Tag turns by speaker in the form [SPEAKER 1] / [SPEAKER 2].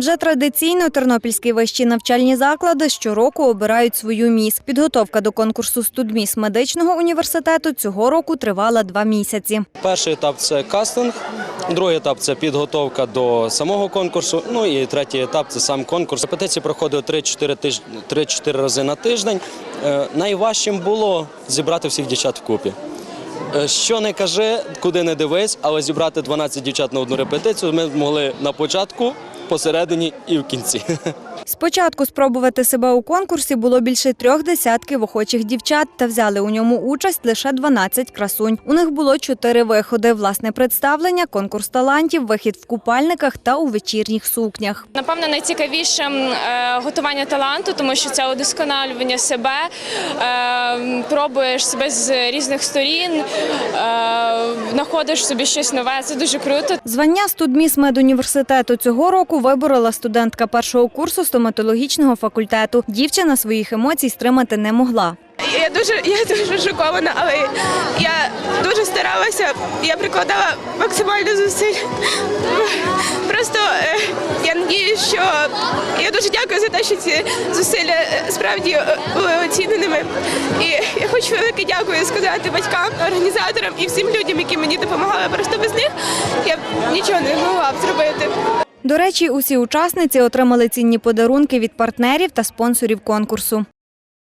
[SPEAKER 1] Вже традиційно тернопільські вищі навчальні заклади щороку обирають свою міс. Підготовка до конкурсу студміс медичного університету цього року тривала два місяці.
[SPEAKER 2] Перший етап це кастинг, другий етап це підготовка до самого конкурсу. Ну і третій етап це сам конкурс. Репетиції проходили 3-4 тиж... 3-4 рази на тиждень. Е, Найважчим було зібрати всіх дівчат вкупі. Е, Що не кажи, куди не дивись, але зібрати 12 дівчат на одну репетицію ми змогли на початку, посередині і в кінці.
[SPEAKER 1] Спочатку спробувати себе у конкурсі було більше трьох десятків охочих дівчат, та взяли у ньому участь лише 12 красунь. У них було чотири виходи: власне представлення, конкурс талантів, вихід в купальниках та у вечірніх сукнях.
[SPEAKER 3] Напевно, найцікавіше е, готування таланту, тому що це удосконалювання себе, е, пробуєш себе з різних сторін, е, знаходиш собі щось нове. Це дуже круто.
[SPEAKER 1] Звання студміс медуніверситету цього року виборола студентка першого курсу стоматологічного факультету. Дівчина своїх емоцій стримати не могла.
[SPEAKER 4] Я дуже, я дуже шокована, але я дуже старалася, я прикладала максимально зусиль. Просто е, я надіюсь, що я дуже дякую за те, що ці зусилля е, справді були оціненими. І хочу велике дякую сказати батькам, організаторам і всім людям, які мені допомагали. Просто без них я б нічого не могла б зробити.
[SPEAKER 1] До речі, усі учасниці отримали цінні подарунки від партнерів та спонсорів конкурсу.